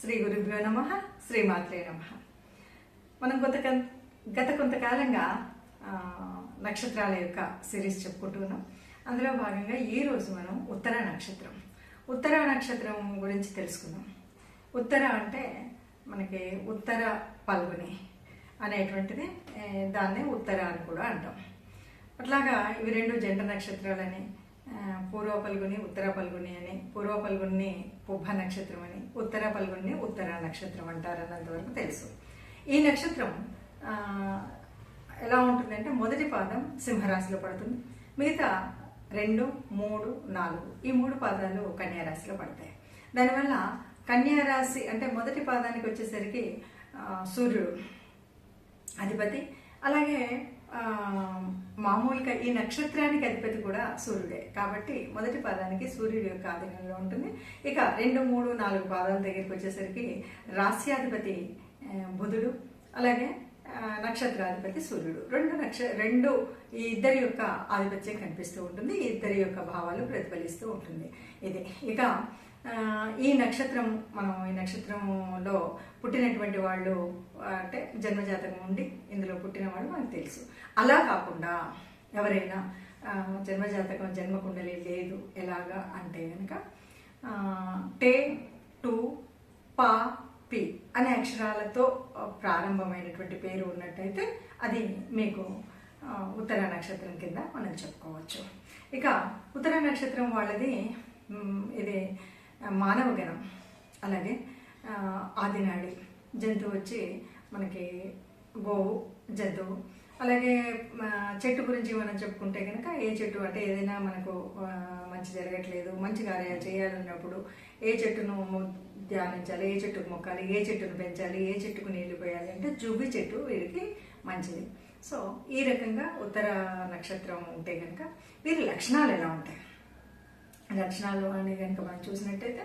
శ్రీ గురుభ్యో నమ శ్రీమాత్రే నమ. మనం కొంత గత కొంతకాలంగా నక్షత్రాల యొక్క సిరీస్ చెప్పుకుంటున్నాం అందులో భాగంగా ఈ రోజు మనం ఉత్తర నక్షత్రం. ఉత్తర నక్షత్రం గురించి తెలుసుకుందాం. ఉత్తర అంటే మనకి ఉత్తర పల్గుని అనేటువంటిది దాన్ని దాన్నే ఉత్తర అని కూడా అంటాం. అట్లాగా ఇవి రెండు జంట నక్షత్రాలని పూర్వ పల్గొని ఉత్తర పల్గొని అని పూర్వ పల్గొని పుబ్బ నక్షత్రం అని ఉత్తర పల్గుని ఉత్తర నక్షత్రం అంటారు అన్నంతవరకు తెలుసు. ఈ నక్షత్రం ఎలా ఉంటుందంటే మొదటి పాదం సింహరాశిలో పడుతుంది. మిగతా రెండు మూడు నాలుగు ఈ మూడు పాదాలు కన్యారాశిలో పడతాయి. దానివల్ల కన్యారాశి అంటే మొదటి పాదానికి వచ్చేసరికి సూర్యుడు అధిపతి అలాగే మామూలుగా ఈ నక్షత్రానికి అధిపతి కూడా సూర్యుడే. కాబట్టి మొదటి పాదానికి సూర్యుడు యొక్క ఆధీనంలో ఉంటుంది. ఇక రెండు మూడు నాలుగు పాదాల దగ్గరికి వచ్చేసరికి రాస్యాధిపతి బుధుడు అలాగే నక్షత్రాధిపతి సూర్యుడు. రెండు నక్ష రెండు ఈ ఇద్దరి యొక్క ఆధిపత్యం కనిపిస్తూ ఉంటుంది. ఈ ఇద్దరి యొక్క భావాలు ప్రతిఫలిస్తూ ఉంటుంది. ఇది. ఇక ఈ నక్షత్రం మనం ఈ నక్షత్రంలో పుట్టినటువంటి వాళ్ళు అంటే జన్మజాతకం ఉండి ఇందులో పుట్టిన వాళ్ళు మనకు తెలుసు. అలా కాకుండా ఎవరైనా జన్మజాతకం జన్మకుండలి లేదు ఎలాగా అంటే కనుక టే టు పా పి అనే అక్షరాలతో ప్రారంభమైనటువంటి పేరు ఉన్నట్టయితే అది మీకు ఉత్తర నక్షత్రం కింద మనం చెప్పుకోవచ్చు. ఇక ఉత్తర నక్షత్రం వాళ్ళది ఇది మానవగణం అలాగే ఆదినాడి జంతువు వచ్చి మనకి గోవు జంతువు అలాగే చెట్టు గురించి మనం చెప్పుకుంటే కనుక ఏ చెట్టు అంటే ఏదైనా మనకు మంచి జరగట్లేదు మంచి కార్యాలు చేయాలన్నప్పుడు ఏ చెట్టును ధ్యానించాలి ఏ చెట్టుకు మొక్కాలి ఏ చెట్టును పెంచాలి ఏ చెట్టుకు నీళ్ళు పోయాలి అంటే జుబ్బి చెట్టు వీరికి మంచిది. సో ఈ రకంగా ఉత్తర నక్షత్రం ఉంటే కనుక వీరి లక్షణాలు ఎలా ఉంటాయి? లక్షణాలు అని కనుక మనం చూసినట్టయితే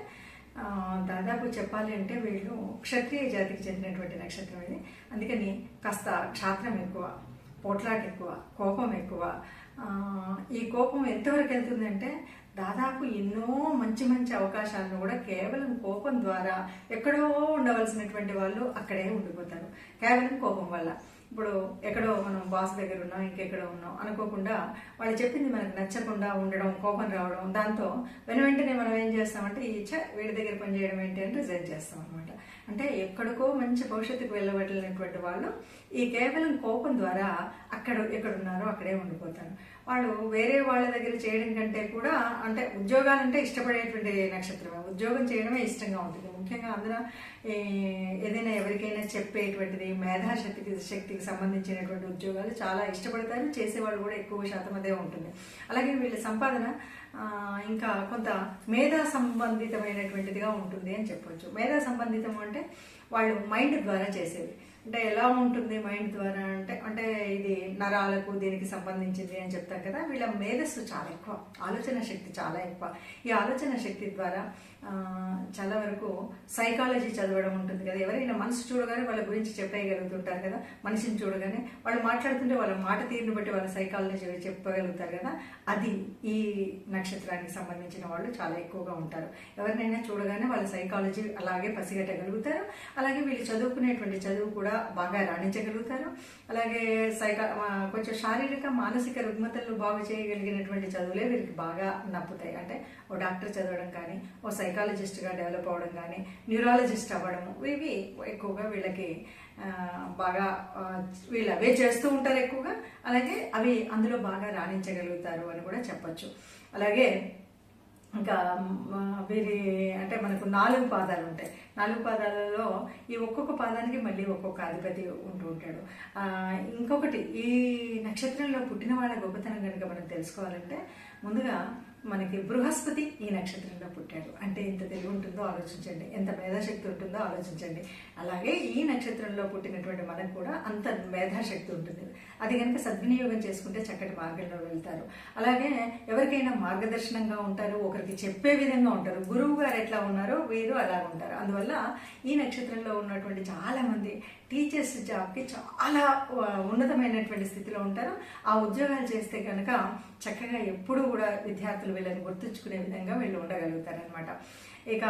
దాదాపు చెప్పాలి అంటే వీళ్ళు క్షత్రియ జాతికి చెందినటువంటి నక్షత్రం ఇది. అందుకని కాస్త క్షాత్రం ఎక్కువ పోట్లాట ఎక్కువ కోపం ఎక్కువ. ఈ కోపం ఎంతవరకు వెళ్తుందంటే దాదాపు ఎన్నో మంచి మంచి అవకాశాలను కూడా కేవలం కోపం ద్వారా ఎక్కడో ఉండవలసినటువంటి వాళ్ళు అక్కడే ఉండిపోతారు. కేవలం కోపం వల్ల. ఇప్పుడు ఎక్కడో మనం బాస్ దగ్గర ఉన్నాం ఇంకెక్కడో ఉన్నాం అనుకోకుండా వాళ్ళు చెప్పింది మనకు నచ్చకుండా ఉండడం కోపం రావడం దాంతో వెను వెంటనే మనం ఏం చేస్తామంటే ఈ చ వీడి దగ్గర పని చేయడం ఏంటి అని రిజైన్ చేస్తాం అనమాట అంటే ఎక్కడికో మంచి భవిష్యత్తుకు వెళ్ళబడినటువంటి వాళ్ళు ఈ కేవలం కోపం ద్వారా అక్కడ ఎక్కడున్నారో అక్కడే ఉండిపోతారు. వాళ్ళు వేరే వాళ్ళ దగ్గర చేయడం కంటే కూడా అంటే ఉద్యోగాలంటే ఇష్టపడేటువంటి నక్షత్రమే. ఉద్యోగం చేయడమే ఇష్టంగా ఉంటుంది. ముఖ్యంగా అందులో ఈ ఏదైనా ఎవరికైనా చెప్పేటువంటిది మేధాశక్తికి శక్తికి సంబంధించినటువంటి ఉద్యోగాలు చాలా ఇష్టపడతారు చేసేవాళ్ళు కూడా ఎక్కువ శాతం అదే ఉంటుంది. అలాగే వీళ్ళ సంపాదన ఇంకా కొంత మేధా సంబంధితమైనటువంటిదిగా ఉంటుంది అని చెప్పొచ్చు. మేధా సంబంధితం అంటే వాళ్ళు మైండ్ ద్వారా చేసేది. అంటే ఎలా ఉంటుంది మైండ్ ద్వారా అంటే అంటే ఇది నరాలకు దీనికి సంబంధించింది అని చెప్తాం కదా వీళ్ళ మేధస్సు చాలా ఎక్కువ ఆలోచన శక్తి చాలా ఎక్కువ. ఈ ఆలోచన శక్తి ద్వారా చాలా వరకు సైకాలజీ చదవడం ఉంటుంది కదా. ఎవరైనా మనసు చూడగానే వాళ్ళ గురించి చెప్పేయగలుగుతుంటారు కదా. మనిషిని చూడగానే వాళ్ళు మాట్లాడుతుంటే వాళ్ళ మాట తీరుని బట్టి వాళ్ళ సైకాలజీ చెప్పగలుగుతారు కదా. అది ఈ నక్షత్రానికి సంబంధించిన వాళ్ళు చాలా ఎక్కువగా ఉంటారు. ఎవరినైనా చూడగానే వాళ్ళ సైకాలజీ అలాగే పసిగట్టగలుగుతారు. అలాగే వీళ్ళు చదువుకునేటువంటి చదువు కూడా బాగా రాణించగలుగుతారు. అలాగే సైకా కొంచెం శారీరక మానసిక రుగ్మతలు బాగు చేయగలిగినటువంటి చదువులే వీరికి బాగా నప్పుతాయి. అంటే ఓ డాక్టర్ చదవడం కానీ ఓ సైకాలజిస్ట్గా డెవలప్ అవ్వడం కానీ న్యూరాలజిస్ట్ అవ్వడము ఇవి ఎక్కువగా వీళ్ళకి బాగా వీళ్ళు అవే చేస్తూ ఉంటారు ఎక్కువగా. అలాగే అవి అందులో బాగా రాణించగలుగుతారు అని కూడా చెప్పచ్చు. అలాగే ఇంకా వీరి అంటే మనకు నాలుగు పాదాలు ఉంటాయి. నాలుగు పాదాలలో ఈ ఒక్కొక్క పాదానికి మళ్ళీ ఒక్కొక్క అధిపతి ఉంటూ ఉంటాడు. ఇంకొకటి ఈ నక్షత్రంలో పుట్టిన వాళ్ళ గొప్పతనం కనుక మనం తెలుసుకోవాలంటే ముందుగా మనకి బృహస్పతి ఈ నక్షత్రంలో పుట్టాడు. అంటే ఎంత తెలివి ఉంటుందో ఆలోచించండి. ఎంత మేధాశక్తి ఉంటుందో ఆలోచించండి. అలాగే ఈ నక్షత్రంలో పుట్టినటువంటి మనకు కూడా అంత మేధాశక్తి ఉంటుంది. అది కనుక సద్వినియోగం చేసుకుంటే చక్కటి మార్గంలో వెళ్తారు. అలాగే ఎవరికైనా మార్గదర్శనంగా ఉంటారు ఒకరికి చెప్పే విధంగా ఉంటారు. గురువు గారు ఎట్లా ఉన్నారో వీరు అలా ఉంటారు. అందువల్ల ఈ నక్షత్రంలో ఉన్నటువంటి చాలా మంది టీచర్స్ జాబ్కి చాలా ఉన్నతమైనటువంటి స్థితిలో ఉంటారు. ఆ ఉద్యోగాలు చేస్తే కనుక చక్కగా ఎప్పుడూ కూడా విద్యార్థులు వీళ్ళని గుర్తుంచుకునే విధంగా వీళ్ళు ఉండగలుగుతారనమాట ఇక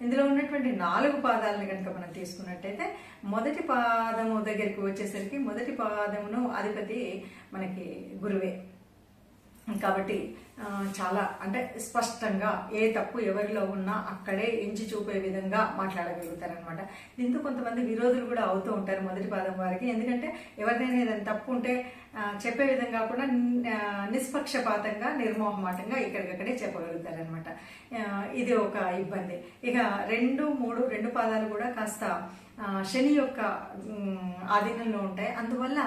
ఇందులో ఉన్నటువంటి నాలుగు పాదాలను కనుక మనం తీసుకున్నట్టయితే మొదటి పాదము దగ్గరికి వచ్చేసరికి మొదటి పాదమును అధిపతి మనకి గురువే. కాబట్టి చాలా అంటే స్పష్టంగా ఏ తప్పు ఎవరిలో ఉన్నా అక్కడే ఎంచి చూపే విధంగా మాట్లాడగలుగుతారనమాట దీంతో కొంతమంది విరోధులు కూడా అవుతూ ఉంటారు మొదటి పాదం వారికి. ఎందుకంటే ఎవరినైనా ఏదైనా తప్పు ఉంటే చెప్పే విధంగా కూడా నిష్పక్షపాతంగా నిర్మోహమాటంగా ఇక్కడికక్కడే చెప్పగలుగుతారనమాట ఇది ఒక ఇబ్బంది. ఇక రెండు మూడు రెండు పాదాలు కూడా కాస్త శని యొక్క ఆధీనంలో ఉంటాయి. అందువల్ల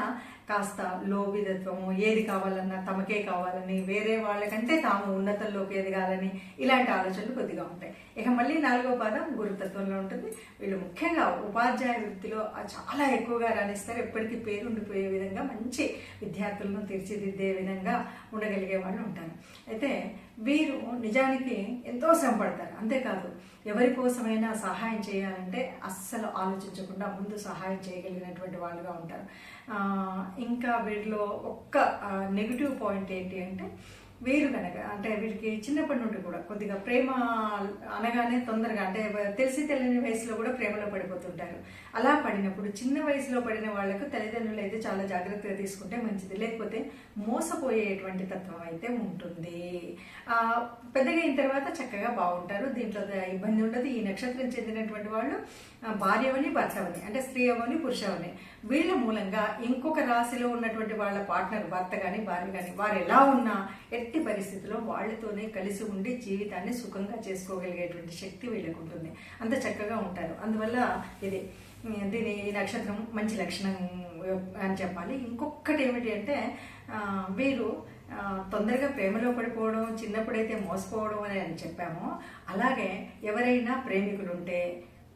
కాస్త లోబిదత్వము ఏది కావాలన్నా తమకే కావాలని వేరే వాళ్ళకంటే తాము ఉన్నతంలోకి ఎదగాలని ఇలాంటి ఆలోచనలు కొద్దిగా ఉంటాయి. ఇక మళ్ళీ నాలుగో పాదం గురుతత్వంలో ఉంటుంది. వీళ్ళు ముఖ్యంగా ఉపాధ్యాయ వృత్తిలో చాలా ఎక్కువగా రాణిస్తారు. ఎప్పటికీ పేరు ఉండిపోయే విధంగా మంచి విద్యార్థులను తీర్చిదిద్దే విధంగా ఉండగలిగే వాళ్ళు ఉంటారు. అయితే వీరు నిజానికి ఎంతో శ్రమ పడతారు. అంతేకాదు ఎవరి కోసమైనా సహాయం చేయాలంటే అస్సలు ఆలోచించకుండా ముందు సహాయం చేయగలిగినటువంటి వాళ్ళుగా ఉంటారు. ఇంకా వీరిలో ఒక్క నెగిటివ్ పాయింట్ ఏంటి అంటే వీరు కనుక అంటే వీరికి చిన్నప్పటి నుండి కూడా కొద్దిగా ప్రేమ అనగానే తొందరగా అంటే తెలిసి తెలియని వయసులో కూడా ప్రేమలో పడిపోతుంటారు. అలా పడినప్పుడు చిన్న వయసులో పడిన వాళ్ళకు తల్లిదండ్రులు అయితే చాలా జాగ్రత్తగా తీసుకుంటే మంచిది. లేకపోతే మోసపోయేటువంటి తత్వం అయితే ఉంటుంది. పెద్దగా అయిన తర్వాత చక్కగా బాగుంటారు. దీంట్లో ఇబ్బంది ఉండదు. ఈ నక్షత్రం చెందినటువంటి వాళ్ళు భార్యవని భర్తవని అంటే స్త్రీ అవని పురుషవని. వీళ్ళ మూలంగా ఇంకొక రాశిలో ఉన్నటువంటి వాళ్ళ పార్ట్నర్ భర్త కానీ భార్య కానీ వారు ఎలా ఉన్నా ఎట్టి పరిస్థితుల్లో వాళ్ళతోనే కలిసి ఉండి జీవితాన్ని సుఖంగా చేసుకోగలిగేటువంటి శక్తి వీళ్ళకు ఉంటుంది. అంత చక్కగా ఉంటారు. అందువల్ల ఇది దీని ఈ నక్షత్రం మంచి లక్షణం అని చెప్పాలి. ఇంకొకటి ఏమిటి అంటే వీరు తొందరగా ప్రేమలో పడిపోవడం చిన్నప్పుడైతే మోసపోవడం అని అని చెప్పామో. అలాగే ఎవరైనా ప్రేమికులు ఉంటే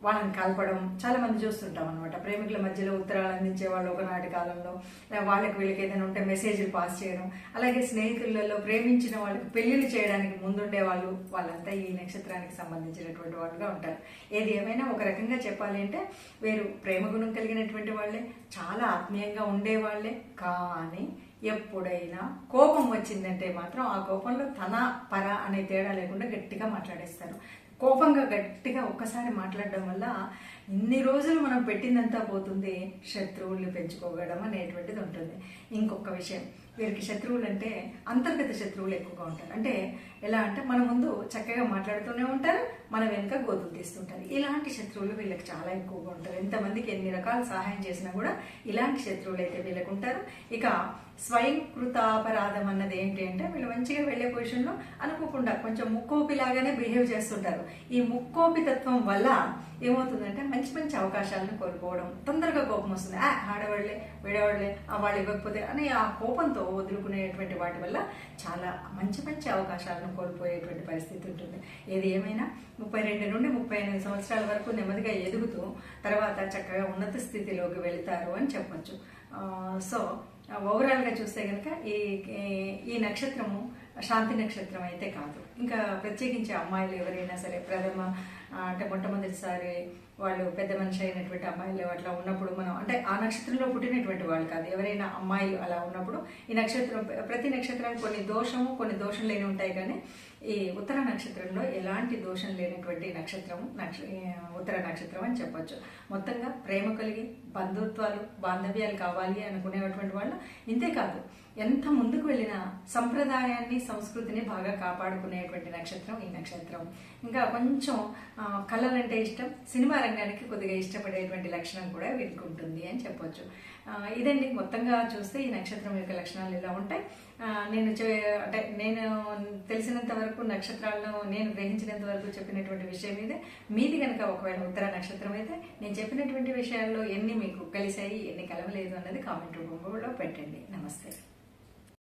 వాళ్ళని కలపడం చాలా మంది చూస్తుంటాం అనమాట ప్రేమికుల మధ్యలో ఉత్తరాలు అందించే వాళ్ళు ఒకనాటి కాలంలో. వాళ్ళకి వీళ్ళకి ఏదైనా ఉంటే మెసేజ్లు పాస్ చేయడం. అలాగే స్నేహితులలో ప్రేమించిన వాళ్ళకి పెళ్ళిళ్ళు చేయడానికి ముందుండే వాళ్ళు వాళ్ళంతా ఈ నక్షత్రానికి సంబంధించినటువంటి వాళ్ళుగా ఉంటారు. ఏది ఏమైనా ఒక రకంగా చెప్పాలి అంటే వీరు ప్రేమ గుణం కలిగినటువంటి వాళ్ళే చాలా ఆత్మీయంగా ఉండేవాళ్ళే కానీ ఎప్పుడైనా కోపం వచ్చిందంటే మాత్రం ఆ కోపంలో తన పర అనే తేడా లేకుండా గట్టిగా మాట్లాడేస్తారు. కోపంగా గట్టిగా ఒక్కసారి మాట్లాడడం వల్ల ఇన్ని రోజులు మనం పెట్టిందంతా పోతుంది శత్రువుల్ని పెంచుకోగడం అనేటువంటిది ఉంటుంది. ఇంకొక విషయం వీరికి శత్రువులు అంటే అంతర్గత శత్రువులు ఎక్కువగా ఉంటారు. అంటే ఎలా అంటే మన ముందు చక్కగా మాట్లాడుతూనే ఉంటారు మన వెనుక గోతులు తీస్తుంటారు. ఇలాంటి శత్రువులు వీళ్ళకి చాలా ఎక్కువగా ఉంటారు. ఎంతమందికి ఎన్ని రకాల సహాయం చేసినా కూడా ఇలాంటి శత్రువులు అయితే వీళ్ళకు ఉంటారు. ఇక స్వయం కృతాపరాధం అన్నది ఏంటి అంటే వీళ్ళు మంచిగా వెళ్ళే పొజిషన్లో అనుకోకుండా కొంచెం ముక్కోపిలాగానే బిహేవ్ చేస్తుంటారు. ఈ ముక్కోపి తత్వం వల్ల ఏమవుతుందంటే మంచి మంచి అవకాశాలను కోల్పోవడం తొందరగా కోపం వస్తుంది. ఆ ఆడవాళ్ళే వీడేవాళ్ళే వాళ్ళు ఇవ్వకపోతే అని ఆ కోపంతో వదులుకునేటువంటి వాటి వల్ల చాలా మంచి మంచి అవకాశాలను కోల్పోయేటువంటి పరిస్థితి ఉంటుంది. ఏది ఏమైనా ముప్పై రెండు నుండి ముప్పై ఎనిమిది సంవత్సరాల వరకు నెమ్మదిగా ఎదుగుతూ తర్వాత చక్కగా ఉన్నత స్థితిలోకి వెళతారు అని చెప్పొచ్చు. సో ఓవరాల్గా చూస్తే కనుక ఈ ఈ- నక్షత్రము శాంతి నక్షత్రం అయితే కాదు. ఇంకా ప్రత్యేకించి అమ్మాయిలు ఎవరైనా సరే ప్రథమ అంటే మొట్టమొదటిసారి వాళ్ళు పెద్ద మనిషి అయినటువంటి అమ్మాయిలు అట్లా ఉన్నప్పుడు మనం అంటే ఆ నక్షత్రంలో పుట్టినటువంటి వాళ్ళు కాదు. ఎవరైనా అమ్మాయిలు అలా ఉన్నప్పుడు ఈ నక్షత్రం ప్రతి నక్షత్రానికి కొన్ని దోషము కొన్ని దోషం లేని ఉంటాయి కానీ ఈ ఉత్తర నక్షత్రంలో ఎలాంటి దోషం లేనటువంటి నక్షత్రము నక్ష ఉత్తర నక్షత్రం అని చెప్పొచ్చు. మొత్తంగా ప్రేమ కలిగి బంధుత్వాలు బాంధవ్యాలు కావాలి అనుకునేటువంటి వాళ్ళు ఇంతే కాదు. ఎంత ముందుకు వెళ్ళినా సంప్రదాయాన్ని సంస్కృతిని బాగా కాపాడుకునేటువంటి నక్షత్రం ఈ నక్షత్రం. ఇంకా కొంచెం ఆ, కళలంటే ఇష్టం సినిమా రంగానికి కొద్దిగా ఇష్టపడేటువంటి లక్షణం కూడా వీరికి ఉంటుంది అని చెప్పొచ్చు. ఇదండి మొత్తంగా చూస్తే ఈ నక్షత్రం యొక్క లక్షణాలు ఇలా ఉంటాయి. నేను చే- అంటే నేను తెలిసినంత వరకు నక్షత్రాలను నేను గ్రహించినంత వరకు చెప్పినటువంటి విషయం ఇదే. మీది కనుక ఒకవేళ ఉత్తర నక్షత్రం అయితే నేను చెప్పినటువంటి విషయాల్లో ఎన్ని మీకు కలిసాయి ఎన్ని కలవలేదు అన్నది కామెంట్ రూపంలో పెట్టండి. నమస్తే.